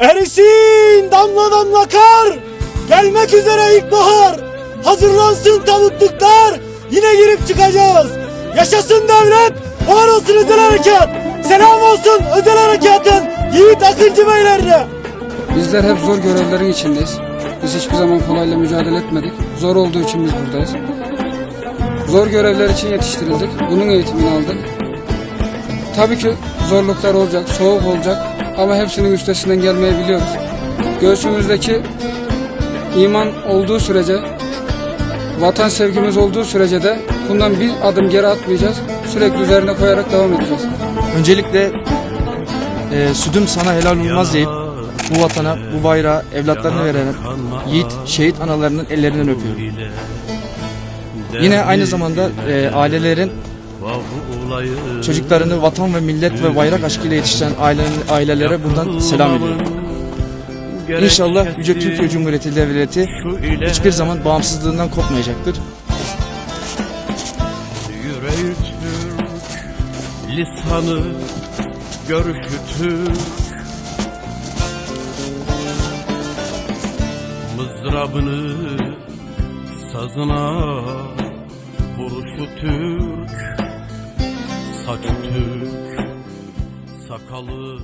Erisin damla damla kar. Gelmek üzere ilkbahar. Hazırlansın tabutluklar. Yine girip çıkacağız. Yaşasın devlet. Var olsun özel harekat. Selam olsun özel harekatın. Yiğit Akıncı beylerine. Bizler hep zor görevlerin içindeyiz. Biz hiçbir zaman kolayla mücadele etmedik. Zor olduğu için biz buradayız. Zor görevler için yetiştirildik. Bunun eğitimini aldık. Tabii ki zorluklar olacak, soğuk olacak ama hepsinin üstesinden gelmeyi biliyoruz. Göğsümüzdeki iman olduğu sürece, vatan sevgimiz olduğu sürece de bundan bir adım geri atmayacağız. Sürekli üzerine koyarak devam edeceğiz. Öncelikle e, sütüm sana helal olmaz deyip bu vatana, bu bayrağı evlatlarını veren yiğit, şehit analarının ellerinden öpüyorum. Yine aynı zamanda e, ailelerin çocuklarını vatan ve millet ve bayrak aşkıyla yetiştiren ailenin, ailelere buradan selam ediyorum. İnşallah Yüce Türkiye Cumhuriyeti Devleti hiçbir zaman bağımsızlığından kopmayacaktır. Yüreği Türk, lisanı, görüşü. Mızrabını sazına vuruşu Türk, saçı Türk, sakalı